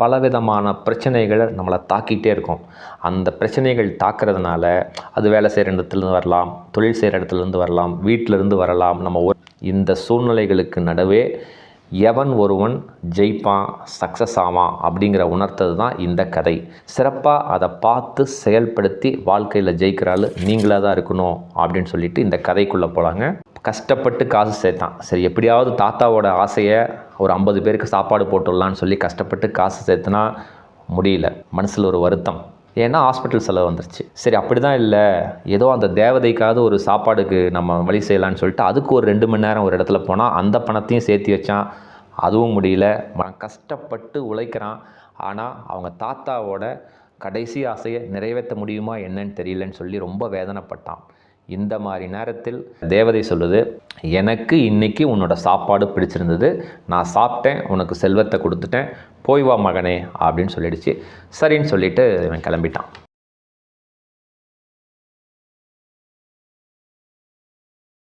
பலவிதமான பிரச்சனைகளை நம்மளை தாக்கிட்டே இருக்கும். அந்த பிரச்சனைகள் தாக்குறதுனால அது வேலை செய்கிற இடத்துலேருந்து வரலாம் தொழில் செய்கிற இடத்துலேருந்து வரலாம் வீட்டிலேருந்து வரலாம். நம்ம ஒரு- இந்த சூழ்நிலைகளுக்கு நடுவே எவன் ஒருவன் ஜெயிப்பான் சக்ஸஸ் ஆவான் அப்படிங்கிற உணர்த்தது தான் இந்த கதை. சிறப்பாக அதை பார்த்து செயல்படுத்தி வாழ்க்கையில் ஜெயிக்கிறாள் நீங்களாக தான் இருக்கணும் அப்படின்னு சொல்லிட்டு இந்த கதைக்குள்ளே போகலாங்க கஷ்டப்பட்டு காசு சேர்த்தான். சரி எப்படியாவது தாத்தாவோட ஆசையை ஒரு ஐம்பது பேருக்கு சாப்பாடு போட்டுடலான்னு சொல்லி கஷ்டப்பட்டு காசு சேர்த்துனா முடியல. மனசில் ஒரு வருத்தம். ஏன்னா ஹாஸ்பிட்டல் செலவு வந்துருச்சு. சரி அப்படி தான் இல்லை. ஏதோ அந்த தேவதைக்காவது ஒரு சாப்பாடுக்கு நம்ம வழி செய்யலான்னு சொல்லிட்டு அதுக்கு ஒரு ரெண்டு மணி நேரம் ஒரு இடத்துல போனால் அந்த பணத்தையும் சேர்த்து வச்சான். அதுவும் முடியல. ம- கஷ்டப்பட்டு உழைக்கிறான். ஆனால் அவங்க தாத்தாவோட கடைசி ஆசையை நிறைவேற்ற முடியுமா என்னன்னு தெரியலன்னு சொல்லி ரொம்ப வேதனைப்பட்டான். இந்த மாதிரி நேரத்தில் தேவதை சொல்லுது எனக்கு இன்றைக்கி உன்னோட சாப்பாடு பிடிச்சிருந்தது. நான் சாப்பிட்டேன் உனக்கு செல்வத்தை கொடுத்துட்டேன். போய் வா மகனே அப்படின்னு சொல்லிடுச்சு. சரின்னு சொல்லிட்டு இவன் கிளம்பிட்டான்.